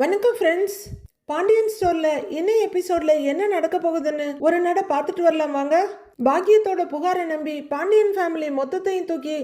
வணக்கம் ஃப்ரெண்ட்ஸ் பாண்டியன் ஸ்டோரில் என்ன எபிசோடில் என்ன நடக்க போகுதுன்னு ஒரு நட பார்த்துட்டு வரலாம் வாங்க. பாக்கியத்தோட புகாரை நம்பி பாண்டியன் ஃபேமிலி மொத்தத்தையும் தூக்கி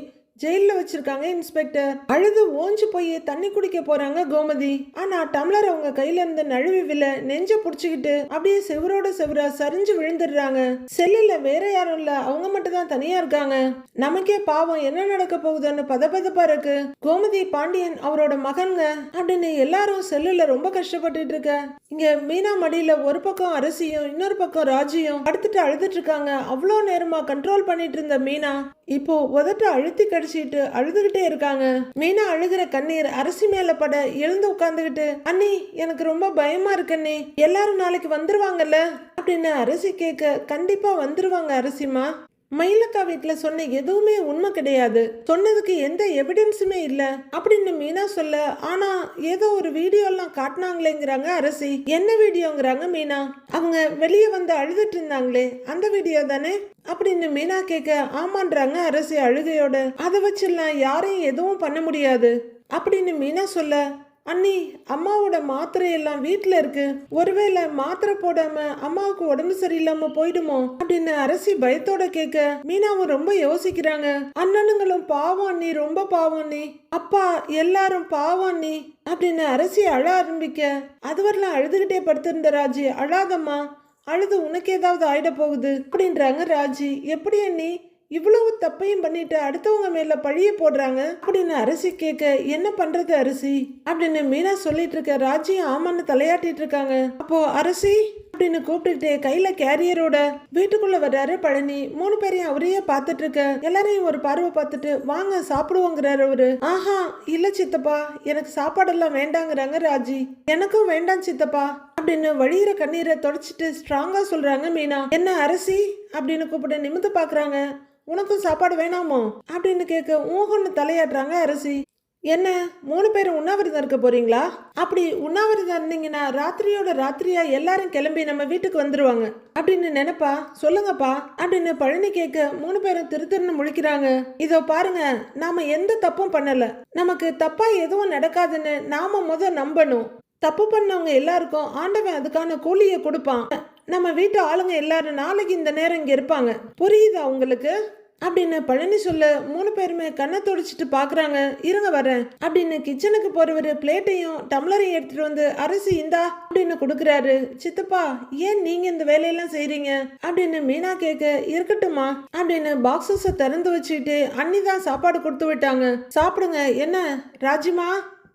ஜெயிலில் வச்சிருக்காங்க இன்ஸ்பெக்டர். அழுது ஓஞ்சு போய் தண்ணி குடிக்க போறாங்க கோமதி. ஆனா டம்ளர் அவங்க கையில இருந்து நழுவி வில நெஞ்ச புடிச்சுக்கிட்டு அப்படியே செவரோட செவரா சரிஞ்சு விழுந்துடுறாங்க. செல்லுல வேற யாரும் இல்ல அவங்க மட்டும் தான் தனியா இருக்காங்க. நமக்கே பாவம் என்ன நடக்க போகுதுன்னு பதபதப்பா இருக்கு. கோமதி பாண்டியன் அவரோட மகன்க அப்படின்னு எல்லாரும் செல்லுல ரொம்ப கஷ்டப்பட்டுட்டு இருக்க. இங்க மீனா மடியில ஒரு பக்கம் அரசியும் இன்னொரு பக்கம் ராஜியும் அடுத்துட்டு அழுதுட்டு இருக்காங்க. அவ்வளோ நேரமா கண்ட்ரோல் பண்ணிட்டு இருந்த மீனா இப்போ உதட்ட அழுத்தி கடிச்சிட்டு அழுதுகிட்டே இருக்காங்க. மீனா அழுகிற கண்ணீர் அரசி மேல பட எழுந்து உட்கார்ந்துகிட்டு அண்ணி எனக்கு ரொம்ப பயமா இருக்கு அண்ணி. எல்லாரும் நாளைக்கு வந்துருவாங்கல்ல? அப்படின்னு அரிசி கேட்க கண்டிப்பா வந்துருவாங்க அரிசிமா மயிலக்கா வீட்டில் சொன்ன எதுவுமே உண்மை கிடையாது. சொன்னதுக்கு எந்த எவிடன்ஸுமே இல்ல. அப்படின்னு மீனா சொல்ல ஆனா ஏதோ ஒரு வீடியோ எல்லாம் காட்டினாங்களேங்கிறாங்க அரசி. என்ன வீடியோங்கிறாங்க மீனா? அவங்க வெளியே வந்து அழுதுட்டு இருந்தாங்களே அந்த வீடியோ தானே? அப்படின்னு மீனா கேட்க ஆமான்றாங்க அரசி அழுகையோட. அதை வச்செல்லாம் யாரையும் எதுவும் பண்ண முடியாது. அப்படின்னு மீனா சொல்ல அண்ணி அம்மாவோட மாத்திரை எல்லாம் வீட்ல இருக்கு. ஒருவேளை மாத்திரை போடாம அம்மாவுக்கு உடம்பு சரியில்லாம போயிடுமோ? அப்படின்னு அரசி பயத்தோட கேட்க மீனாவும் ரொம்ப யோசிக்கிறாங்க. அண்ணனுங்களும் பாவம் அண்ணி ரொம்ப பாவம் அண்ணி. அப்பா எல்லாரும் பாவம் அண்ணி. அப்படின்னு அரசி அழ ஆரம்பிக்க அதுவரெல்லாம் அழுதுகிட்டே படுத்திருந்த ராஜி அழாதம்மா. அழுது உனக்கு ஏதாவது ஆயிட போகுது. அப்படின்றாங்க ராஜி. எப்படி அண்ணி? இவ்வளவு தப்பையும் பண்ணிட்டு அடுத்தவங்க மேல பழிய போடுறாங்க? அப்படின்னு அரிசி கேட்க என்ன பண்றது அரிசி? அப்படின்னு மீனா சொல்லிட்டு இருக்க ராஜியும் ஆமான்னு தலையாட்டிட்டு இருக்காங்க. அப்போ அரிசி? அப்படின்னு கூப்பிட்டுட்டு கையில கேரியரோட வீட்டுக்குள்ள வர்றாரு பழனி. மூணு பேரையும் அவரையே பார்த்துட்டு இருக்க. எல்லாரையும் ஒரு பார்வை பார்த்துட்டு வாங்க சாப்பிடுவோங்கிறாரு அவரு. ஆஹா இல்ல சித்தப்பா எனக்கு சாப்பாடெல்லாம் வேண்டாங்கிறாங்க ராஜி. எனக்கும் வேண்டாம் சித்தப்பா அப்படின்னு வழியிற கண்ணீரை தொடச்சிட்டு ஸ்ட்ராங்கா சொல்றாங்க மீனா. என்ன அரசி? அப்படின்னு கூப்பிட்டு நிமிந்து பாக்குறாங்க. உனக்கும் சாப்பாடு வேணாமோ? அப்படின்னு கேட்க ஊகன்னு தலையாடுறாங்க அரிசி. என்ன? மூணு பேரும் உண்ணாவிரதம் இருக்க போறீங்களா? அப்படி உண்ணாவிரதம் இருந்தீங்கன்னா ராத்திரியோட ராத்திரியா எல்லாரும் கிளம்பி நம்ம வீட்டுக்கு வந்துருவாங்க. அப்படின்னு நினைப்பா சொல்லுங்கப்பா. அப்படின்னு பழனி கேட்க மூணு பேரும் திரு திருன்னு முழிக்கிறாங்க. இதோ பாருங்க நாம எந்த தப்பும் பண்ணல. நமக்கு தப்பா எதுவும் நடக்காதுன்னு நாம முத நம்பணும். தப்பு பண்ணவங்க எல்லாருக்கும் ஆண்டவன் அதுக்கான கூலியை கொடுப்பான். நம்ம வீட்டு ஆளுங்க எல்லாரும் நாளைக்கு இந்த நேரம் இங்க இருப்பாங்க. புரியுதா உங்களுக்கு? அப்படின்னு பழனி சொல்ல மூணு பேருமே கண்ணை துடைச்சிட்டு பார்க்குறாங்க இருங்க வரேன். அப்படின்னு கிச்சனுக்கு போகிறவர் பிளேட்டையும் டம்ளரையும் எடுத்துட்டு வந்து அரிசி இந்தா அப்படின்னு கொடுக்குறாரு. சித்தப்பா ஏன் நீங்கள் இந்த வேலையெல்லாம் செய்கிறீங்க அப்படின்னு மீனா கேட்க இருக்கட்டுமா அப்படின்னு பாக்ஸஸை திறந்து வச்சுட்டு அண்ணி தான் சாப்பாடு கொடுத்து விட்டாங்க. சாப்பிடுங்க என்ன ராஜிமா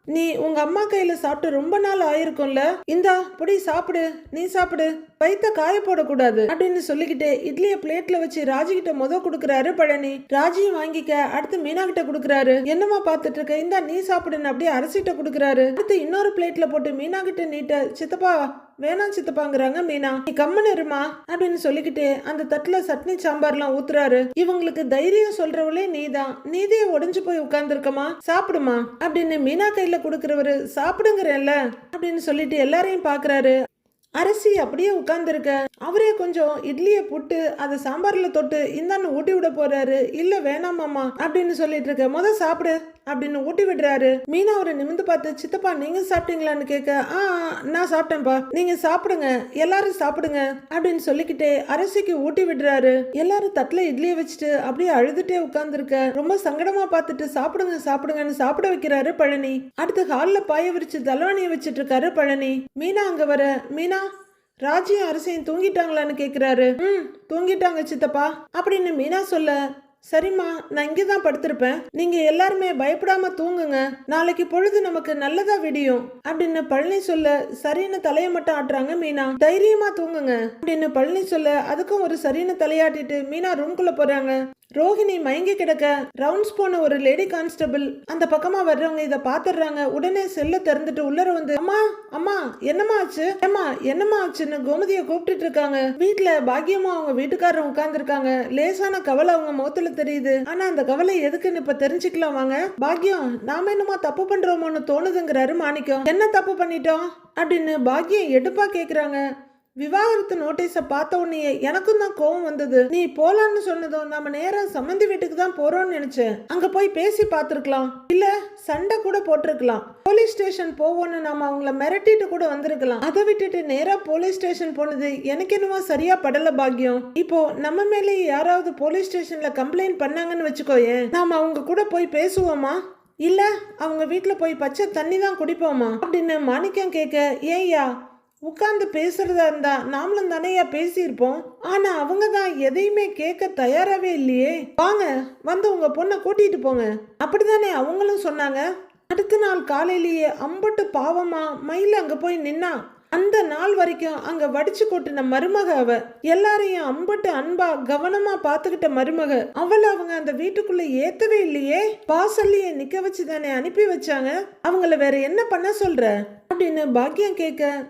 நீ உங்க அம்மா கையில சாப்பிட்டு ரொம்ப நாள் ஆயிருக்கும்ல? இந்தா புடி சாப்பிடு. நீ சாப்பிடு. வயித்த காய போடக்கூடாது. அப்படின்னு சொல்லிக்கிட்டு இட்லிய பிளேட்ல வச்சு ராஜி கிட்ட முத குடுக்கறாரு பழனி. ராஜியும் வாங்கிக்க. அடுத்து மீனா கிட்ட குடுக்கறாரு. என்னமா பாத்துட்டு இருக்க? இந்தா நீ சாப்பிடுன்னு அப்படியே அரசிட்ட குடுக்கறாரு. அடுத்து இன்னொரு பிளேட்ல போட்டு மீனா கிட்ட நீட்ட சித்தப்பா வேணாம் சித்தப்பாங்கிறாங்க மீனா. நீ கம்மன் இருமா அப்படின்னு சொல்லிக்கிட்டு அந்த தட்டுல சட்னி சாம்பார்லாம் ஊத்துறாரு. இவங்களுக்கு தைரியம் சொல்றவளே நீதான். நீதே உடைஞ்சு போய் உட்கார்ந்துருக்கமா? சாப்பிடுமா? அப்படின்னு மீனா கையில கொடுக்கறவரு சாப்பிடுங்கிறல்ல அப்படின்னு சொல்லிட்டு எல்லாரையும் பாக்குறாரு. அரிசி அப்படியே உட்கார்ந்துருக்க. அவரே கொஞ்சம் இட்லியை புட்டு அதை சாம்பார்ல தொட்டு இந்தான்னு ஊட்டி விட போறாரு. இல்லை வேணாமாம்மா அப்படின்னு சொல்லிட்டு இருக்க. முத சாப்பிடு. அப்படின்னு ஊட்டி விடுறாரு. மீனா அவரை நிமிந்து பார்த்து சித்தப்பா நீங்க சாப்பிட்டீங்களான்னு கேட்க ஆ ஆ, நான் சாப்பிட்டேன்ப்பா. நீங்க சாப்பிடுங்க. எல்லாரும் சாப்பிடுங்க. அப்படின்னு சொல்லிக்கிட்டே அரிசிக்கு ஊட்டி விடுறாரு. எல்லாரும் தட்டுல இட்லியை வச்சுட்டு அப்படியே அழுதுட்டே உட்கார்ந்துருக்க ரொம்ப சங்கடமா பார்த்துட்டு சாப்பிடுங்க சாப்பிடுங்கன்னு சாப்பிட வைக்கிறாரு பழனி. அடுத்து ஹாலில் பாய விரிச்சு தலவாணியை வச்சுட்டு இருக்காரு பழனி. மீனா அங்க வர மீனா ராஜியும் அரசையும் தூங்கிட்டாங்களான்னு கேக்குறாரு. ம் தூங்கிட்டாங்க சித்தப்பா. அப்படின்னு மீனா சொல்ல சரிம்மா நான் இங்கே தான் படுத்திருப்பேன். நீங்கள் எல்லாருமே பயப்படாம தூங்குங்க. நாளைக்கு பொழுது நமக்கு நல்லதா விடியும். அப்படின்னு பழனி சொல்ல சரின்னு தலையை மட்டும் ஆட்டுறாங்க மீனா. தைரியமா தூங்குங்க. அப்படின்னு பழனி சொல்ல அதுக்கும் ஒரு சரின்னு தலையாட்டிட்டு மீனா ரூம்குள்ள போறாங்க. ரோஹிணி மயங்கி கிடக்க ரவுண்ட்ஸ் போன ஒரு லேடி கான்ஸ்டபிள் அந்த பக்கமா வர்றவங்க இத பாத்துடுறாங்க. உடனே செல்ல திறந்துட்டு உள்ளர வந்து அம்மா அம்மா என்னம்மா ஆச்சு? ஏமா என்னம்மா ஆச்சுன்னு கோமதியை கூப்பிட்டுட்டு இருக்காங்க. வீட்ல பாக்கியமா அவங்க வீட்டுக்காரர் உட்கார்ந்துருக்காங்க. லேசான கவலை அவங்க முகத்துல தெரியுது. ஆனா அந்த கவலை எதுக்குன்னு இப்ப தெரிஞ்சுக்கலாம் வாங்க. பாக்கியம் நாம என்னமா தப்பு பண்றோமோன்னு தோணுதுங்கிறாரு மாணிக்கம். என்ன தப்பு பண்ணிட்டோம்? அப்படின்னு பாக்கியம் எடுப்பா கேக்குறாங்க. விவாகரத்து நோட்டீஸை பார்த்த உடனே எனக்கும் தான் கோவம் வந்தது. நீ போலான்னு சொன்னதும் நம்ம நேரம் சம்மந்தி வீட்டுக்கு தான் போறோம்னு நினைச்சேன். அங்க போய் பேசி பார்த்துருக்கலாம். இல்ல சண்டை கூட போட்டிருக்கலாம். போலீஸ் ஸ்டேஷன் போவோம்னு நாம அவங்கள மிரட்டிட்டு கூட வந்திருக்கலாம். அதை விட்டுட்டு நேரா போலீஸ் ஸ்டேஷன் போனது எனக்கு என்னவோ சரியா படல பாக்கியம். இப்போ நம்ம மேலே யாராவது போலீஸ் ஸ்டேஷன்ல கம்ப்ளைண்ட் பண்ணாங்கன்னு வச்சுக்கோயேன் நாம அவங்க கூட போய் பேசுவோமா? இல்ல அவங்க வீட்டுல போய் பச்சை தண்ணி தான் குடிப்போமா? அப்படின்னு மாணிக்கம் கேட்க ஏய்யா உட்கார்ந்து பேசுறதா இருந்தா நாமளும் தானேயா பேசியிருப்போம். ஆனா அவங்க தான் எதையுமே கேட்க தயாராகவே இல்லையே. வாங்க வந்து உங்க பொண்ணை கூட்டிட்டு போங்க. அப்படிதானே அவங்களும் சொன்னாங்க. அடுத்த நாள் காலையிலேயே அம்பட்டு பாவமா மயில் அங்க போய் நின்னா அந்த நாள் வரைக்கும் அங்க வடிச்சு கொட்டின மருமக அவ. எல்லாரையும் அம்பட்டு அன்பா கவனமா பாத்துக்கிட்ட மருமக. அவளை அவங்க அந்த வீட்டுக்குள்ள ஏத்தவே இல்லையே. பாசல்லையே நிக்க வச்சு தானே அனுப்பி வச்சாங்க. அவங்கள வேற என்ன பண்ண சொல்ற? அப்படின்னு பாக்கியம் கேட்க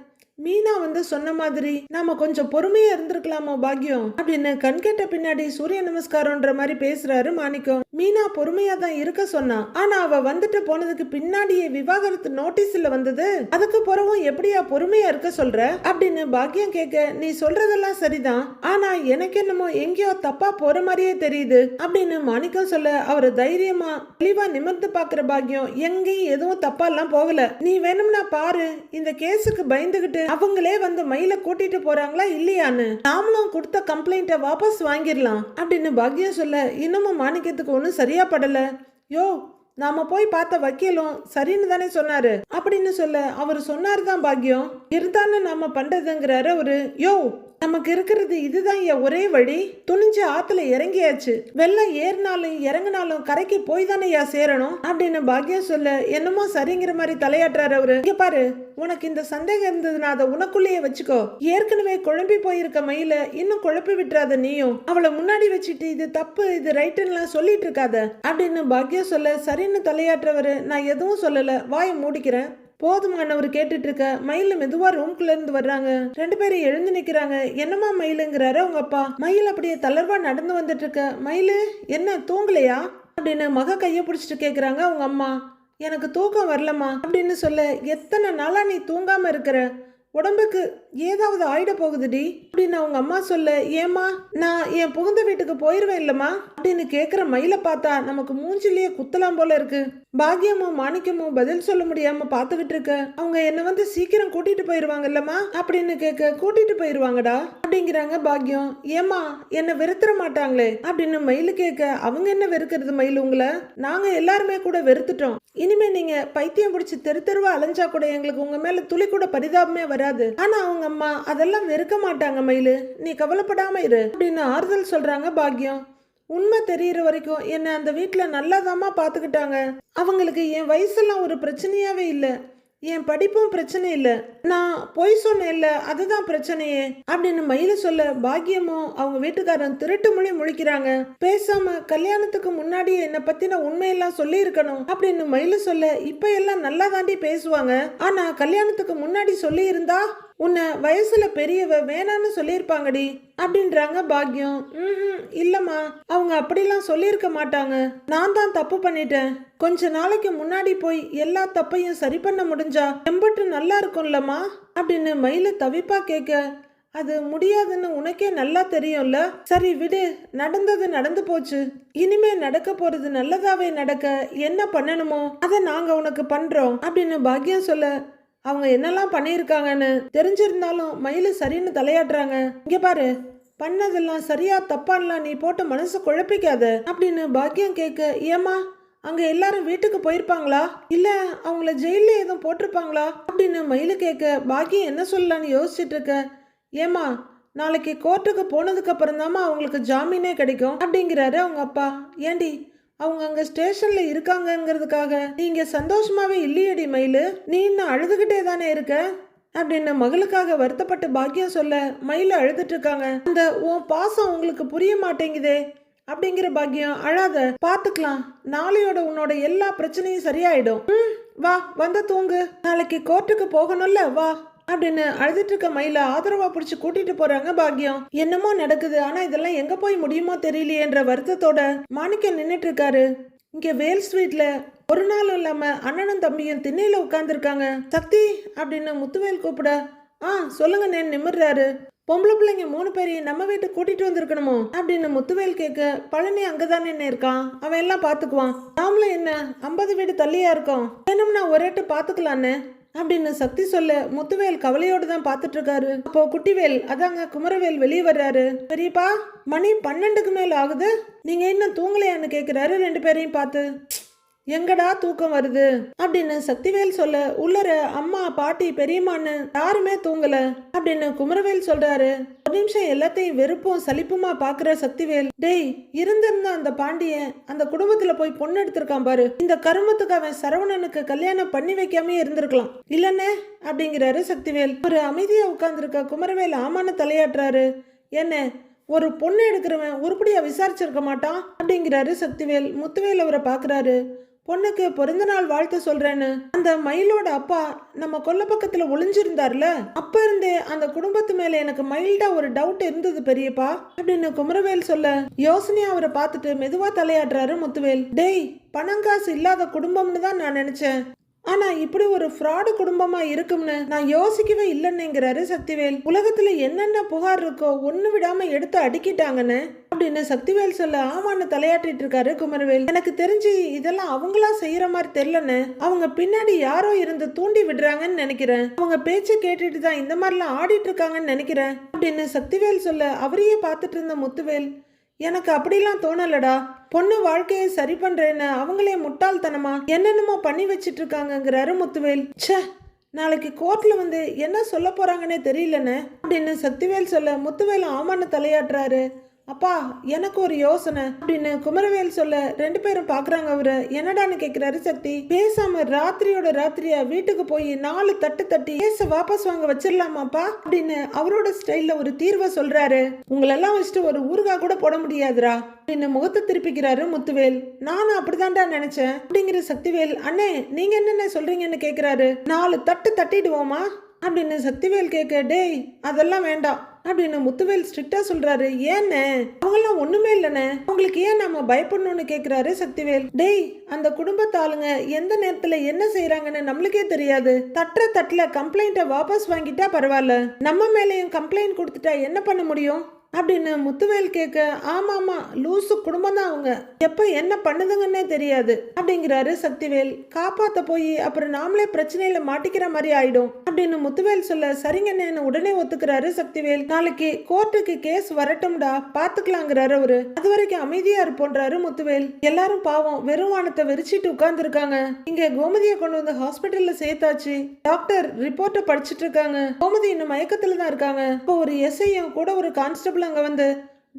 மீனா வந்து சொன்ன மாதிரி நாம கொஞ்சம் பொறுமையா இருந்திருக்கலாமோ பாக்கியம் அப்படின்னு கண் கேட்ட பின்னாடி சூரிய நமஸ்காரம்ன்ற மாதிரி பேசுறாரு மாணிக்கம். மீனா பொறுமையா தான் இருக்க சொன்னா. ஆனா அவ வந்துட்டு போனதுக்கு பின்னாடியே விவாகரத்து நோட்டீஸ்ல வந்தது. அதுக்கு பிறவும் எப்படியா பொறுமையா இருக்க சொல்ற? அப்படின்னு பாக்கியம் கேட்க நீ சொல்றதெல்லாம் சரிதான். ஆனா எனக்கு என்னமோ எங்கேயோ தப்பா போற மாதிரியே தெரியுது. அப்படின்னு மாணிக்கம் சொல்ல அவர் தைரியமா தெளிவா நிமிர்ந்து பாக்குற பாக்கியம் எங்கேயும் எதுவும் தப்பா எல்லாம் போகல. நீ வேணும்னா பாரு. இந்த கேஸுக்கு பயந்துகிட்டு அவங்களே வந்து மயில கூட்டிட்டு போறாங்களா இல்லையான்னு நாமளும் கொடுத்த கம்ப்ளைண்ட்டை வாபஸ் வாங்கிடலாம் அப்படின்னு பாக்கியம் சொல்ல இன்னமும் மாணிக்கத்துக்கு ஒன்றும் சரியா படல. யோ நாம போய் பார்த்த வக்கீலும் சரின்னு தானே சொன்னாரு. அப்படின்னு சொல்ல அவர் சொன்னார் தான் பாக்கியம் இருந்தாலும் நாம பண்றதுங்கிறாரு ஒரு யோ நமக்கு இருக்கிறது இதுதான் என் ஒரே வழி. துணிஞ்சு ஆத்துல இறங்கியாச்சு. வெள்ளம் ஏறினாலும் இறங்கினாலும் கரைக்கு போய் தானே யா சேரணும்? அப்படின்னு பாக்கியம் சொல்ல என்னமோ சரிங்கிற மாதிரி தலையாட்டுறாரு அவரு. இங்க பாரு உனக்கு இந்த சந்தேகம் இருந்ததுன்னா அதை உனக்குள்ளேயே வச்சுக்கோ. ஏற்கனவே குழம்பி போயிருக்க மயில இன்னும் குழப்பி விட்டுறாத நீயும். அவளை முன்னாடி வச்சுட்டு இது தப்பு இது ரைட்டுன்னு சொல்லிட்டு இருக்காத. அப்படின்னு பாக்யா சொல்ல சரின்னு தலையாட்டுறவரு நான் எதுவும் சொல்லல. வாயை மூடிக்கிறேன். போதுமானவர் கேட்டுட்டு இருக்க மயில் மெதுவா ரூம்குள்ள இருந்து வர்றாங்க. ரெண்டு பேரும் எழுந்து நிக்கிறாங்க. என்னம்மா மயிலுங்கிறாரு அவங்க அப்பா. மயில் அப்படியே தளர்வா நடந்து வந்துட்டு இருக்க மயில் என்ன தூங்கலையா? அப்படின்னு மக கைய பிடிச்சிட்டு கேக்குறாங்க அவங்க அம்மா. எனக்கு தூக்கம் வரலம்மா. அப்படின்னு சொல்ல எத்தனை நாளா நீ தூங்காம இருக்கிற? உடம்புக்கு ஏதாவது ஆயிட போகுதுடி. அப்படின்னு அவங்க அம்மா சொல்ல ஏமா நான் என் புகுந்த வீட்டுக்கு போயிருவேன் இல்லம்மா. அப்படின்னு கேட்குற மயில பார்த்தா நமக்கு மூஞ்சிலேயே குத்தலாம் போல இருக்கு. பாக்கியமும் மாணிக்கமும் பதில் சொல்ல முடியாம பாத்துக்கிட்டு இருக்க. அவங்க என்ன வந்து சீக்கிரம் கூட்டிட்டு போயிருவாங்க இல்லம்மா அப்படின்னு கேட்க கூட்டிட்டு போயிருவாங்கடா? அப்படிங்கிறாங்க பாக்கியம் ஏமா என்ன வெறுத்துற மாட்டாங்களே? அப்படின்னு மயிலு கேட்க அவங்க என்ன வெறுக்கிறது மயில் உங்களை? நாங்க எல்லாருமே கூட வெறுத்துட்டோம். இனிமே நீங்க பைத்தியம் பிடிச்சி தெரு தெருவா அலைஞ்சா கூட எங்களுக்கு உங்க மேல துளி கூட பரிதாபமே வராது. ஆனா அவங்க அம்மா அதெல்லாம் வெறுக்க மாட்டாங்க மயிலு. நீ கவலைப்படாம இரு அப்படின்னு ஆறுதல் சொல்றாங்க பாக்கியம் உண்மை தெரியற வரைக்கும் என்னை அந்த வீட்டில் நல்லாதாம்மா பார்த்துக்கிட்டாங்க அவங்களுக்கு என் வயசெல்லாம் ஒரு பிரச்சனையாவே இல்லை. என் படிப்பும் பிரச்சனை இல்லை. நான் பொய் சொன்னேன் இல்லை அதுதான் பிரச்சனையே அப்படின்னு மயில சொல்ல பாக்கியமும் அவங்க வீட்டுக்காரன் திருட்டு மொழி முழிக்கிறாங்க. பேசாம கல்யாணத்துக்கு முன்னாடி என்னை பத்தின உண்மையெல்லாம் சொல்லி இருக்கணும் அப்படின்னு மயில சொல்ல இப்ப எல்லாம் நல்லா தாண்டி பேசுவாங்க. ஆனா கல்யாணத்துக்கு முன்னாடி சொல்லி இருந்தா உன்னை வயசுல பெரியவ வேணான்னு சொல்லியிருப்பாங்கடி அப்படின்றாங்க பாக்யம். ம் இல்லம்மா அவங்க அப்படிலாம் சொல்லியிருக்க மாட்டாங்க. நான் தான் தப்பு பண்ணிட்டேன். கொஞ்ச நாளைக்கு முன்னாடி போய் எல்லா தப்பையும் சரி பண்ண முடிஞ்சா எம்பட்டு நல்லா இருக்கும்லம்மா அப்படின்னு மயில தவிப்பா கேட்க அது முடியாதுன்னு உனக்கே நல்லா தெரியும்ல? சரி விடு நடந்தது நடந்து போச்சு. இனிமே நடக்க போறது நல்லதாவே நடக்க என்ன பண்ணணுமோ அதை நாங்க உனக்கு பண்றோம் அப்படின்னு பாக்யம் சொல்ல அவங்க என்னெல்லாம் பண்ணியிருக்காங்கன்னு தெரிஞ்சிருந்தாலும் மயிலு சரின்னு தலையாடுறாங்க இங்க பாரு பண்ணதெல்லாம் சரியா தப்பான்லாம் நீ போட்டு மனசு குழப்பிக்காத அப்படின்னு பாக்கியம் கேட்க ஏமா அங்க எல்லாரும் வீட்டுக்கு போயிருப்பாங்களா? இல்ல அவங்கள ஜெயில எதுவும் போட்டிருப்பாங்களா? அப்படின்னு மயில் கேட்க பாக்கியம் என்ன சொல்லலான்னு யோசிச்சுட்டு இருக்க. ஏமா நாளைக்கு கோர்ட்டுக்கு போனதுக்கு அப்புறம் அவங்களுக்கு ஜாமீனே கிடைக்கும். அப்படிங்கிறாரு அவங்க அப்பா. ஏண்டி அவங்க அங்க ஸ்டேஷன்ல இருக்காங்கங்கிறதுக்காக நீங்க சந்தோஷமாவே இல்லையடி மயிலு? நீ இன்னும் அழுதுகிட்டே தானே இருக்க? அப்படின்னு மகளுக்காக வருத்தப்பட்டு பாக்கியம் சொல்ல மயில அழுதுட்டு இருக்காங்க. அந்த உன் பாசம் உங்களுக்கு புரிய மாட்டேங்குதே அப்படிங்கிற பாக்கியம் அழாத பாத்துக்கலாம் நாளையோட உன்னோட எல்லா பிரச்சனையும் சரியாயிடும். ம் வா வந்து தூங்கு. நாளைக்கு கோர்ட்டுக்கு போகணும்ல வா. அப்படின்னு அழுதுட்டு இருக்க மயில ஆதரவா பிடிச்சி கூட்டிட்டு போறாங்க பாக்கியம் என்னமோ நடக்குது ஆனா இதெல்லாம் எங்க போய் முடியுமோ தெரியலையேன்ற வருத்தத்தோட மாணிக்கம் நின்னுட்டு இருக்காரு இங்க வேல் ஸ்வீட்ல ஒரு நாளும் இல்லாம அண்ணனும் தம்பியும் திண்ணையில உட்காந்துருக்காங்க சக்தி அப்படின்னு முத்துவேல் கூப்பிட ஆ சொல்லுங்கண்ணே நிமிர்றாரு. பொம்பளை பிள்ளைங்க மூணு பேரையும் நம்ம வீட்டுக்கு கூட்டிட்டு வந்திருக்கணுமோ? அப்படின்னு முத்துவேல் கேட்க பழனி அங்கதானே என்ன இருக்கான். அவன் எல்லாம் பாத்துக்குவான். நாமளும் என்ன ஐம்பது வீடு தள்ளியா இருக்கோம். வேணும்னா ஒரேட்டு பாத்துக்கலான்னு அப்படின்னு சக்தி சொல்ல முத்துவேல் கவலையோடு தான் பார்த்துட்டு இருக்காரு அப்போ குட்டிவேல் அதாங்க குமரவேல் வெளியே வர்றாரு. பெரியப்பா மணி பன்னெண்டுக்கு மேல ஆகுது. நீங்க இன்னும் தூங்கலையான்னு கேக்குறாரு ரெண்டு பேரையும் பார்த்து. எங்கடா தூக்கம் வருது? அப்படின்னு சக்திவேல் சொல்ல உள்ளர அம்மா பாட்டி பெரியம்மான்னு யாருமே தூங்கல. அப்படின்னு குமரவேல் சொல்றாரு. ஒரு நிமிஷம் எல்லாத்தையும் வெறுப்பும் சலிப்புமா பாக்குற சக்திவேல் டேய் இருந்திருந்த அந்த பாண்டியன் அந்த குடும்பத்துல போய் பொண்ணு எடுத்திருக்கான் பாரு. இந்த கருமத்துக்கு அவன் சரவணனுக்கு கல்யாணம் பண்ணி வைக்காம இருந்திருக்கலாம். இல்லனே அப்படிங்கிறாரு சக்திவேல். ஒரு அமைதியா உட்கார்ந்துருக்க குமரவேல் ஆமான தலையாட்டுறாரு. என்ன ஒரு பொண்ணு எடுக்கிறவன் உருப்படியா விசாரிச்சிருக்க மாட்டான்? அப்படிங்கிறாரு சக்திவேல். முத்துவேல் அவரை பாக்குறாரு. பொண்ணுக்கு பிறந்த நாள் வாழ்த்து சொல்றேன்னு. அந்த மயிலோட அப்பா நம்ம கொல்ல பக்கத்துல ஒளிஞ்சிருந்தார்ல? அப்ப இருந்தே அந்த குடும்பத்து மேல எனக்கு மைல்டா ஒரு டவுட் இருந்தது பெரியப்பா. அப்படின்னு குமரவேல் சொல்ல யோசனையா அவரை பார்த்துட்டு மெதுவா தலையாடுறாரு முத்துவேல். டேய் பணங்காசு இல்லாத குடும்பம்னு தான் நான் நினைச்சேன். ஆனா இப்படி ஒரு ஃப்ராடு குடும்பமா இருக்கும்னு நான் யோசிக்கவே இல்லைன்னுங்கிறாரு சக்திவேல். உலகத்துல என்னென்ன புகார் இருக்கோ ஒண்ணு விடாம எடுத்து அடிக்கிட்டாங்கன்னு அப்படின்னு சக்திவேல் சொல்ல ஆமான்னு தலையாட்டிட்டு இருக்காரு குமரவேல். எனக்கு தெரிஞ்சு இதெல்லாம் அவங்களா செய்யற மாதிரி தெரியலன்னு அவங்க பின்னாடி யாரோ இருந்து தூண்டி விடுறாங்கன்னு நினைக்கிறேன். அவங்க பேச்சை கேட்டுட்டு தான் இந்த மாதிரிலாம் ஆடிட்டு இருக்காங்கன்னு நினைக்கிறேன் அப்படின்னு சக்திவேல் சொல்ல அவரையே பார்த்துட்டு இருந்த முத்துவேல் எனக்கு அப்படிலாம் தோணலடா. பொண்ணு வாழ்க்கையை சரி பண்றேன்னு அவங்களே முட்டாள்தனமா என்னென்னமோ பண்ணி வச்சிட்டு இருக்காங்கங்கிறாரு முத்துவேல் ச்சே நாளைக்கு கோர்ட்ல வந்து என்ன சொல்ல போறாங்கன்னே தெரியலன்னு அப்படின்னு சக்திவேல் சொல்ல முத்துவேல் ஆமான்னு தலையாட்டுறாரு அப்பா எனக்கு ஒரு யோசனை. அப்படின்னு குமரவேல் சொல்ல ரெண்டு பேரும் பாக்குறாங்க அவரை. என்னடான்னு கேக்குறாரு சக்தி. பேசாம ராத்திரியோட ராத்திரியா வீட்டுக்கு போய் நாலு தட்டு தட்டி கேஸ வாபஸ் வாங்க வச்சிடலாமாப்பா? அப்படின்னு அவரோட ஸ்டைல்ல ஒரு தீர்வை சொல்றாரு. உங்களெல்லாம் வச்சுட்டு ஒரு ஊறுகா கூட போட முடியாதுடா. அப்படின்னு முகத்தை திருப்பிக்கிறாரு முத்துவேல். நானும் அப்படிதான்டா நினைச்சேன். அப்படிங்கிற சக்திவேல் அண்ணே நீங்க என்னென்ன சொல்றீங்கன்னு கேக்குறாரு. நாலு தட்டு தட்டிடுவோமா? அப்படின்னு சக்திவேல் கேட்க டேய் அதெல்லாம் வேண்டாம். அப்படின்னு முத்துவேல் ஸ்ட்ரிக்டா சொல்றாரு? ஏன்னு? அவங்கெல்லாம் ஒண்ணுமே இல்லைண்ணே. உங்களுக்கு ஏன் நம்ம பயப்படணும்னு கேக்குறாரு சக்திவேல். டேய் அந்த குடும்பத்தாளுங்க எந்த நேரத்துல என்ன செய்யறாங்கன்னு நம்மளுக்கே தெரியாது. தட்டுற தட்டுல கம்ப்ளைண்ட்டை வாபஸ் வாங்கிட்டா பரவாயில்ல. நம்ம மேலேயும் கம்ப்ளைண்ட் கொடுத்துட்டா என்ன பண்ண முடியும்? அப்படின்னு முத்துவேல் கேட்க ஆமா ஆமா லூசு குடும்பம் தான் அவங்க. எப்ப என்ன பண்ணுதுங்கன்னே தெரியாது அப்படிங்கிறாரு சக்திவேல். காப்பாத்த போய் அப்புறம் நாமளே பிரச்சனையில மாட்டிக்கிற மாதிரி ஆயிடும் அப்படின்னு முத்துவேல் சொல்ல சரிங்கண்ணேன்னு உடனே ஒத்துக்கிறாரு சக்திவேல். நாளைக்கு கோர்ட்டுக்கு கேஸ் வரட்டும்டா பாத்துக்கலாங்கிறாரு அவரு. அது வரைக்கும் அமைதியா இருப்போன்றாரு முத்துவேல். எல்லாரும் பாவம் வெறும் வானத்தை வெறிச்சிட்டு உட்கார்ந்துருக்காங்க. இங்க கோமதியை கொண்டு வந்து ஹாஸ்பிட்டல்ல சேர்த்தாச்சு. டாக்டர் ரிப்போர்ட்டை படிச்சிட்டு இருக்காங்க. கோமதி இன்னும் மயக்கத்துல தான் இருக்காங்க. இப்போ ஒரு எஸ்ஐயும் கூட ஒரு கான்ஸ்டபிள் அங்க வந்து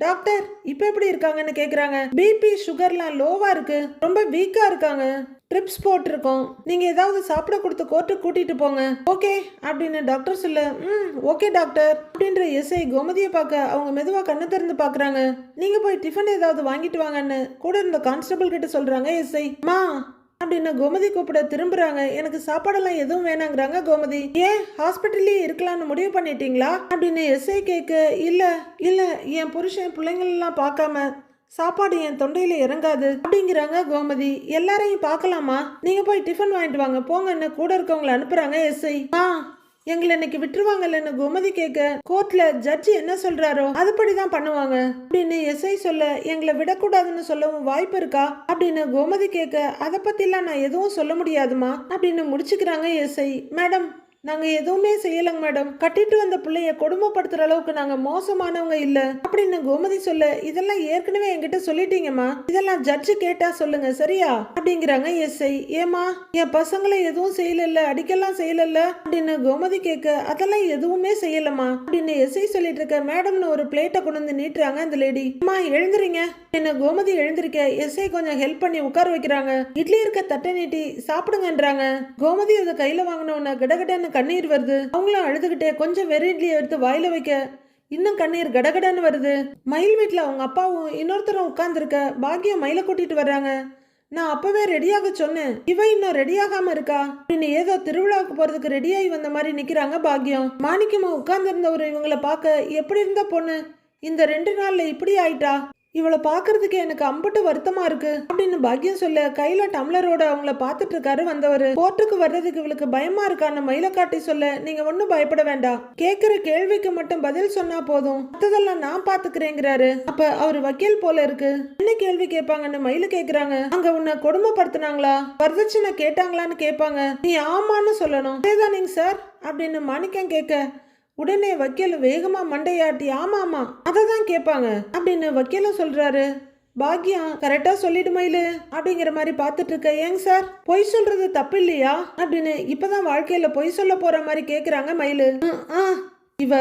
டாக்டர் இப்போ எப்படி இருக்காங்கன்னு கேக்குறாங்க. பிபி சுகர்லாம் லோவா இருக்கு. ரொம்ப வீக்கா இருக்காங்க. ட்ரிப்ஸ் போட்டிருக்கோம். நீங்க ஏதாவது சாப்பிட கொடுத்து கோர்ட்டுக்கு கூட்டிட்டு போங்க. ஓகே அப்படின்னு டாக்டர் சொல்ல. ம் ஓகே டாக்டர் அப்படின்ற எஸ்ஐ கோமதியை பார்க்க அவங்க மெதுவா கண்ணு திறந்து பாக்குறாங்க நீங்க போய் டிஃபன் ஏதாவது வாங்கிட்டு வாங்கன்னு கூட இருந்த கான்ஸ்டபிள் கிட்ட சொல்றாங்க எஸ்ஐ மா அப்படின்னு கோமதி கூப்பிட திரும்புறாங்க. எனக்கு சாப்பாடெல்லாம் எதுவும் வேணாங்கிறாங்க கோமதி. ஏன்? ஹாஸ்பிட்டல்லே இருக்கலாம்னு முடிவு பண்ணிட்டீங்களா? அப்படின்னு எஸ்ஐ கேட்க இல்ல இல்ல என் புருஷன் பிள்ளைங்களெல்லாம் பார்க்காம சாப்பாடு என் தொண்டையில இறங்காது. அப்படிங்கிறாங்க கோமதி. எல்லாரையும் பார்க்கலாமா? நீங்க போய் டிஃபன் வாங்கிட்டு வாங்க. போங்கன்னு கூட இருக்கவங்களை அனுப்புறாங்க எஸ்ஐ. ஆ எங்களை இன்னைக்கு விட்டுருவாங்கல்லன்னு கோமதி கேட்க கோர்ட்ல ஜட்ஜி என்ன சொல்றாரோ அதுபடி தான் பண்ணுவாங்க. அப்படின்னு எஸ்ஐ சொல்ல எங்களை விடக்கூடாதுன்னு சொல்லவும் வாய்ப்பு இருக்கா? அப்படின்னு கோமதி கேட்க அதை பத்திலாம் நான் எதுவும் சொல்ல முடியாதுமா அப்படின்னு முடிச்சுக்கிறாங்க எஸ்ஐ மேடம் நாங்கள் எதுவுமே செய்யலங்க மேடம். கட்டிட்டு வந்த பிள்ளைய கொடுமைப்படுத்துற அளவுக்கு நாங்கள் மோசமானவங்க இல்லை. அப்படின்னு கோமதி சொல்ல இதெல்லாம் ஏற்கனவே என்கிட்ட சொல்லிட்டீங்கம்மா. இதெல்லாம் ஜட்ஜு கேட்டா சொல்லுங்க சரியா? அப்படிங்கிறாங்க எஸ்ஐ. ஏமா என் பசங்களை எதுவும் செய்யலல்ல? அடிக்கலாம் செய்யலல்ல? அப்படின்னு கோமதி கேட்க அதெல்லாம் எதுவுமே செய்யலம்மா. அப்படின்னு எஸ்ஐ சொல்லிட்டு இருக்க மேடம்னு ஒரு பிளேட்டை கொண்டு வந்து நீட்டுறாங்க அந்த லேடி அம்மா எழுந்துறீங்க என்ன கோமதி எழுந்திருக்க எஸ்ஐ கொஞ்சம் ஹெல்ப் பண்ணி உட்கார வைக்கிறாங்க. இட்லி இருக்க தட்டை நீட்டி சாப்பிடுங்கன்றாங்க. கோமதி அதை கையில வாங்கினோன்னு கடகடன்னு கண்ணீர் வருது. அவங்களும் அழுதுகிட்டே கொஞ்சம் வெறும் எடுத்து வாயில வைக்க இன்னும் கண்ணீர் கடகடன்னு வருது. மயில் வீட்டில் அவங்க அப்பாவும் இன்னொருத்தரும் உட்காந்துருக்க பாக்கியம் மயிலை கூட்டிட்டு வர்றாங்க. நான் அப்பவே ரெடியாக சொன்னேன். இவ இன்னும் ரெடியாகாம இருக்கா? அப்படின்னு ஏதோ திருவிழாவுக்கு போறதுக்கு ரெடியாகி வந்த மாதிரி நிக்கிறாங்க பாக்கியம் மாணிக்கமா உட்கார்ந்திருந்தவர் இவங்களை பார்க்க எப்படி இருந்த பொண்ணு? இந்த ரெண்டு நாள்ல இப்படி ஆயிட்டா? இவளை பார்க்கறதுக்கு எனக்கு அம்பட்டு வருத்தமா இருக்கு. அப்படின்னு பாக்கியம் சொல்ல கையில டம்ளரோட அவங்கள பார்த்துட்டு இருக்காரு வந்தவர். கோர்ட்டுக்கு வர்றதுக்கு இவளுக்கு பயமா இருக்கான்னு மயில காட்டி சொல்ல நீங்க ஒன்றும் பயப்பட வேண்டாம். கேக்குற கேள்விக்கு மட்டும் பதில் சொன்னா போதும். மத்ததெல்லாம் நான் பாத்துக்கிறேங்கிறாரு. அப்ப அவர் வக்கீல் போல இருக்கு. என்ன கேள்வி கேட்பாங்கன்னு மயில கேக்குறாங்க. அங்க உன்னை கொடுமைப்படுத்துனாங்களா? வரதட்சணை கேட்டாங்களான்னு கேட்பாங்க. நீ ஆமான்னு சொல்லணும். அதேதானிங்க சார் அப்படின்னு மாணிக்கம் கேட்க உடனே வக்கீல் வேகமா மண்டையாட்டி ஆமா ஆமா அதை தான் கேட்பாங்க. அப்படின்னு வக்கீலும் சொல்றாரு. பாக்யம் கரெக்டா சொல்லிடு மயிலு அப்படிங்கிற மாதிரி பார்த்துட்டு இருக்க ஏங்க சார் பொய் சொல்றது தப்பு இல்லையா அப்படின்னு இப்பதான் வாழ்க்கையில பொய் சொல்ல போற மாதிரி கேக்குறாங்க மயிலு. ஆ இவ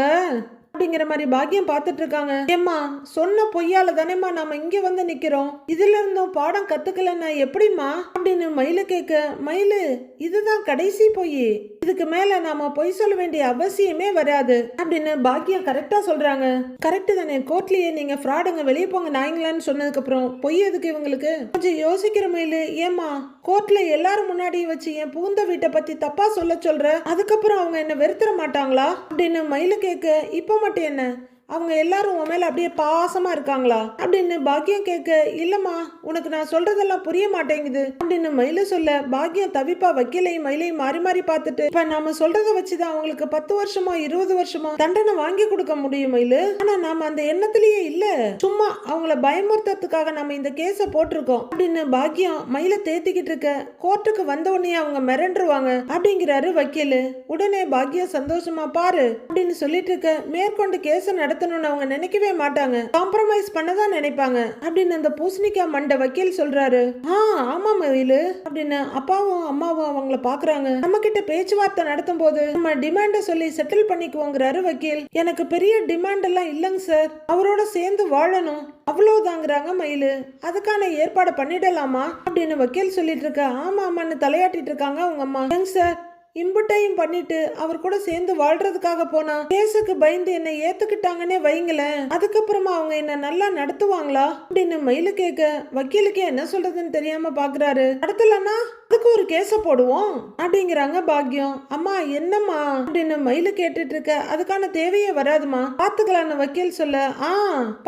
அப்படிங்கிற மாதிரி பாக்கியம் பார்த்துட்டு இருக்காங்க ஏம்மா சொன்ன பொய்யால தானேம்மா நாம இங்க வந்து நிக்கிறோம். இதுல இருந்தும் பாடம் கத்துக்கலன்னா எப்படிம்மா? அப்படின்னு மயில கேட்க மயிலு இதுதான் கடைசி பொய். இதுக்கு மேல நாம பொய் சொல்ல வேண்டிய அவசியமே வராது அப்படின்னு பாக்கியம் கரெக்டா சொல்றாங்க. கரெக்ட் தானே கோர்ட்லயே நீங்க ஃப்ராடுங்க வெளியே போங்க நாய்ங்களான்னு சொன்னதுக்கு அப்புறம் பொய் எதுக்கு இவங்களுக்கு? கொஞ்சம் யோசிக்கிற மயிலு ஏமா கோர்ட்ல எல்லாரும் முன்னாடியும் வச்சு என் புகுந்த வீட்டை பத்தி தப்பா சொல்ல சொல்ற அதுக்கப்புறம் அவங்க என்ன வெறுத்துற மாட்டாங்களா? அப்படின்னு மயிலு கேட்க இப்போ மட்டும் என்ன? அவங்க எல்லாரும் உன் மேல அப்படியே பாசமா இருக்காங்களா? அப்படின்னு பாக்கியம் கேட்க இல்லைம்மா உனக்கு நான் சொல்றதெல்லாம் புரிய மாட்டேங்குது. அப்படின்னு மயில சொல்ல பாக்கியம் தவிப்பா வக்கீலையும் மயிலையும் மாறி மாறி பார்த்துட்டு இப்ப நாம சொல்றத வச்சுதான் அவங்களுக்கு பத்து வருஷமோ இருபது வருஷமோ தண்டனை வாங்கி கொடுக்க முடியும் மயிலு. ஆனா நாம அந்த எண்ணத்திலேயே இல்ல. சும்மா அவங்கள பயமுறுத்துறதுக்காக நம்ம இந்த கேஸ போட்டிருக்கோம். அப்படின்னு பாக்கியம் மயில தேத்திக்கிட்டு இருக்க கோர்ட்டுக்கு வந்த உடனே அவங்க மிரண்டுருவாங்க அப்படிங்கிறாரு வக்கீலு. உடனே பாக்கியம் சந்தோஷமா பாரு அப்படின்னு சொல்லிட்டு இருக்க மேற்கொண்டு கேஸை நடத்த நடத்தணும்னு அவங்க நினைக்கவே மாட்டாங்க. காம்ப்ரமைஸ் பண்ணதான் நினைப்பாங்க. அப்படின்னு அந்த பூசணிக்காய் மண்ட வக்கீல் சொல்றாரு. ஆ ஆமா மயிலு அப்படின்னு அப்பாவும் அம்மாவும் அவங்கள பாக்குறாங்க. நம்ம கிட்ட பேச்சுவார்த்தை நடத்தும் போது நம்ம டிமாண்ட சொல்லி செட்டில் பண்ணிக்குவோங்கிறாரு வக்கீல். எனக்கு பெரிய டிமாண்ட் எல்லாம் இல்லைங்க சார் அவரோட சேர்ந்து வாழணும். அவ்வளவுதாங்கிறாங்க மயிலு. அதுக்கான ஏற்பாடு பண்ணிடலாமா? அப்படின்னு வக்கீல் சொல்லிட்டு இருக்க ஆமா ஆமான்னு தலையாட்டிட்டு இருக்காங்க அவங்க அம்மா. ஏங்க சார் இன்புட்டையும் பண்ணிட்டு அவர் கூட சேர்ந்து வாழ்றதுக்காக போனா கேஸுக்கு பயந்து என்னை ஏத்துக்கிட்டாங்கன்னே வைங்களேன். அதுக்கப்புறமா அவங்க என்ன நல்லா நடத்துவாங்களா அப்படின்னு மயிலு கேட்க வக்கீலுக்கே என்ன சொல்றதுன்னு தெரியாம பாக்குறாரு. நடத்தலன்னா அதுக்கு ஒரு கேஸ போடுவோம் அப்படிங்கிறாங்க பாக்யம். அம்மா என்னம்மா அப்படின்னு மயிலு கேட்டுட்டு இருக்க அதுக்கான தேவையே வராதுமா. பாத்துக்கலான்னு வக்கீல் சொல்ல ஆ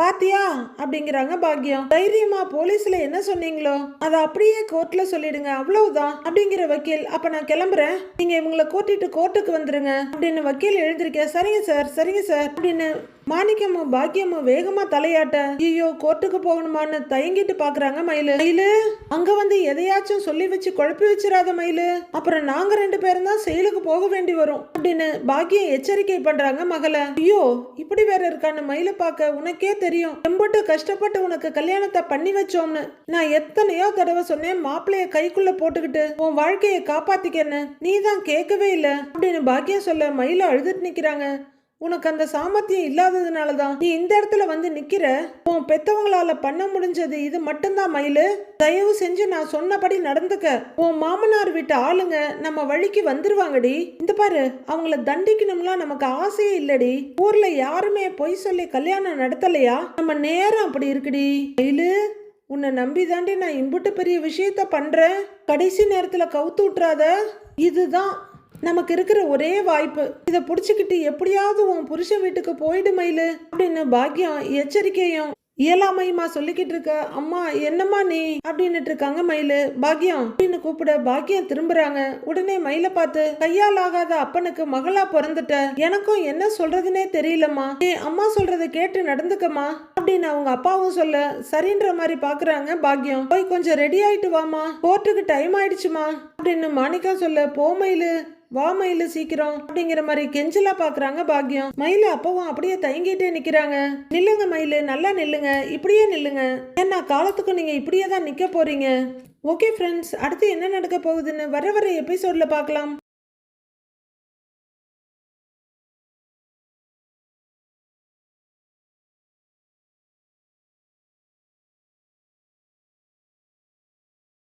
பாத்தியா? அப்படிங்கிறாங்க பாக்யம். தைரியமா போலீஸ்ல என்ன சொன்னீங்களோ அதை அப்படியே கோர்ட்ல சொல்லிடுங்க அவ்வளவுதான். அப்படிங்கிற வக்கீல் அப்ப நான் கிளம்புறேன். நீங்க இவங்களை கூட்டிட்டு கோர்ட்டுக்கு வந்துருங்க. அப்படின்னு வக்கீல் எழுந்திருக்க சரிங்க சார் சரிங்க சார் அப்படின்னு மாணிக்கமும் பாக்கியமும் வேகமா தலையாட்ட. ஐயோ கோர்ட்டுக்கு போகணுமான்னு தயங்கிட்டு பாக்குறாங்க மயிலு. மயிலு அங்க வந்து எதையாச்சும் சொல்லி வச்சு குழப்பி வச்சிடாத மயிலு. அப்புறம் நாங்க ரெண்டு பேரும் தான் செயலுக்கு போக வேண்டி வரும் அப்படின்னு பாக்கியம் எச்சரிக்கை பண்றாங்க மகளை. ஐயோ இப்படி வேற இருக்கான்னு மயில பார்க்க உனக்கே தெரியும். ரொம்பட்டு கஷ்டப்பட்டு உனக்கு கல்யாணத்தை பண்ணி வச்சோம்னு நான் எத்தனையோ தடவை சொன்னேன் மாப்பிள்ளைய கைக்குள்ள போட்டுக்கிட்டு உன் வாழ்க்கையை காப்பாத்திக்கன்னு. நீ தான் கேட்கவே இல்லை அப்படின்னு பாக்கியம் சொல்ல மயில அழுதுட்டு நிக்கிறாங்க. உனக்கு அந்த சாமர்த்தியம் இல்லாததுனால தான் நீ இந்த இடத்துல வந்து நிக்கிற? உன் பெத்தவங்களால பண்ண முடிஞ்சது இது மட்டும்தான் மயிலு. தயவு செஞ்சு நான் சொன்னபடி நடந்துக்க. உன் மாமனார் வீட்டு ஆளுங்க நம்ம வழிக்கு வந்துருவாங்கடி. இந்த பாரு அவங்கள தண்டிக்கணும்லாம் நமக்கு ஆசையே இல்லடி. ஊர்ல யாருமே பொய் சொல்லி கல்யாணம் நடத்தலையா? நம்ம நேரம் அப்படி இருக்குடி. மயிலு உன்னை நம்பி தாண்டி நான் இம்புட்டு பெரிய விஷயத்த பண்றேன். கடைசி நேரத்துல கவுத்து விட்டுறாத. இதுதான் நமக்கு இருக்கிற ஒரே வாய்ப்பு. இதை புடிச்சுக்கிட்டு எப்படியாவது உன் புருஷன் வீட்டுக்கு போயிடு மயிலு அப்படின்னு பாக்கியம் எச்சரிக்கையும் இயலாமையுமா சொல்லிக்கிட்டு இருக்க. அம்மா என்னம்மா நீ? அப்படின்னுட்டு இருக்காங்க மயிலு. பாக்கியம் அப்படின்னு கூப்பிட பாக்கியம் திரும்புறாங்க. உடனே மயில பார்த்து கையால் ஆகாத அப்பனுக்கு மகளா பிறந்துட்ட. எனக்கும் என்ன சொல்றதுனே தெரியலம்மா. நீ அம்மா சொல்றதை கேட்டு நடந்துக்கம்மா அப்படின்னு அவங்க அப்பாவும் சொல்ல சரின்ற மாதிரி பாக்குறாங்க பாக்கியம் போய் கொஞ்சம் ரெடி ஆயிட்டு வாமா கோர்ட்டுக்கு டைம் ஆயிடுச்சுமா அப்படின்னு மாணிக்கா சொல்ல போ மயிலு. வா மயிலு சீக்கிரம். அப்படிங்கிற மாதிரி கெஞ்சலா பாக்குறாங்க பாக்கியம் மயிலு அப்பவும் அப்படியே தயங்கிட்டே நிக்கிறாங்க. நில்லுங்க மயிலு நல்லா நில்லுங்க. இப்படியே நில்லுங்க. ஏன்னா காலத்துக்கும் நீங்க இப்படியே தான் நிக்க போறீங்க. ஓகே ஃப்ரெண்ட்ஸ் அடுத்து என்ன நடக்க போகுதுன்னு வர வர எபிசோட்ல பார்க்கலாம்